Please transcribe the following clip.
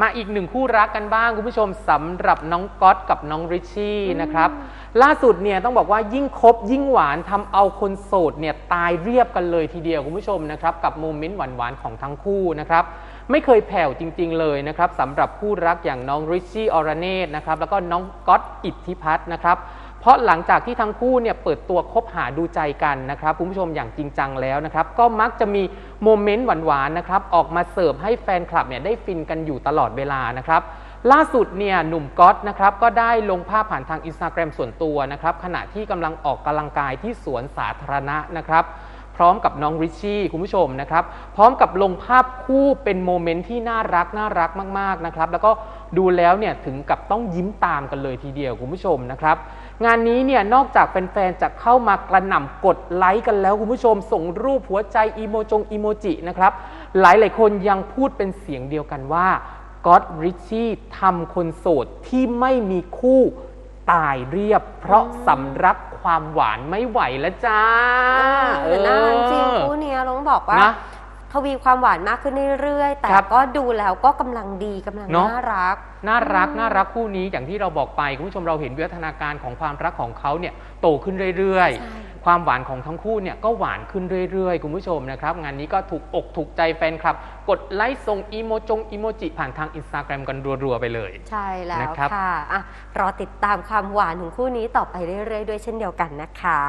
มาอีกหนึ่งคู่รักกันบ้างคุณผู้ชมสำหรับน้องก๊อตกับน้องริชชี่นะครับ ล่าสุดเนี่ยต้องบอกว่ายิ่งคบยิ่งหวานทำเอาคนโสดเนี่ยตายเรียบกันเลยทีเดียวคุณผู้ชมนะครับกับโมเมนต์หวานๆของทั้งคู่นะครับไม่เคยแผ่วจริง ๆ เลยนะครับสำหรับคู่รักอย่างน้องริชชี่อรเนตนะครับแล้วก็น้องก๊อตอิทธิพัฒน์นะครับ เพราะหลังจากที่ทั้งคู่เนี่ยเปิดตัวคบหาดูใจกันนะครับคุณผู้ชมอย่างจริงจังแล้วนะครับ ก็มักจะมีโมเมนต์หวานๆนะครับออกมาเสิร์ฟให้แฟนคลับเนี่ยได้ฟินกันอยู่ตลอดเวลานะครับล่าสุดเนี่ยหนุ่มก๊อตนะครับก็ได้ลงภาพผ่านทางอินสตาแกรมส่วนตัวนะครับขณะที่กำลังออกกำลังกายที่สวนสาธารณะนะครับ พร้อมกับน้องริชชี่คุณผู้ชมนะครับพร้อมกับลงภาพคู่เป็นโมเมนต์ที่น่ารักน่ารักมากๆนะครับแล้วก็ดูแล้วเนี่ยถึงกับต้องยิ้มตามกันเลยทีเดียวคุณผู้ชมนะครับงานนี้เนี่ยนอกจากแฟนๆจะเข้ามากระหน่ำกดไลค์กันแล้วคุณผู้ชม ส่งรูปหัวใจอีโมจงอีโมจินะครับหลายๆคนยังพูดเป็นเสียงเดียวกันว่าก็อตริชชี่ทำคนโสดที่ไม่มีคู่ตายเรียบ เพราะสำรัก ความหวานไม่ไหวแล้วจ้าเออน่ารักจริงคู่เนี้ยต้องบอกว่านะทวีความหวานมากขึ้นเรื่อยๆ แต่ครับก็ดูแล้วก็กำลังดีกำลังเนอะ น่ารัก น่ารักน่ารักคู่นี้อย่างที่เราบอกไปคุณผู้ชมเราเห็นวิวัฒนาการของความรักของเขาเนี่ยโตขึ้นเรื่อยใช่ๆ ความหวานของทั้งคู่เนี่ยก็หวานขึ้นเรื่อยๆ คุณผู้ชมนะครับ งานนี้ก็ถูกอกถูกใจแฟนคลับ กดไลค์ส่งอีโมจงอีโมจิผ่านทางอินสตาแกรมกันรัวๆไปเลย ใช่แล้วนะครับค่ะอะรอติดตามความหวานของคู่นี้ต่อไปเรื่อยๆ ด้วยเช่นเดียวกันนะคะ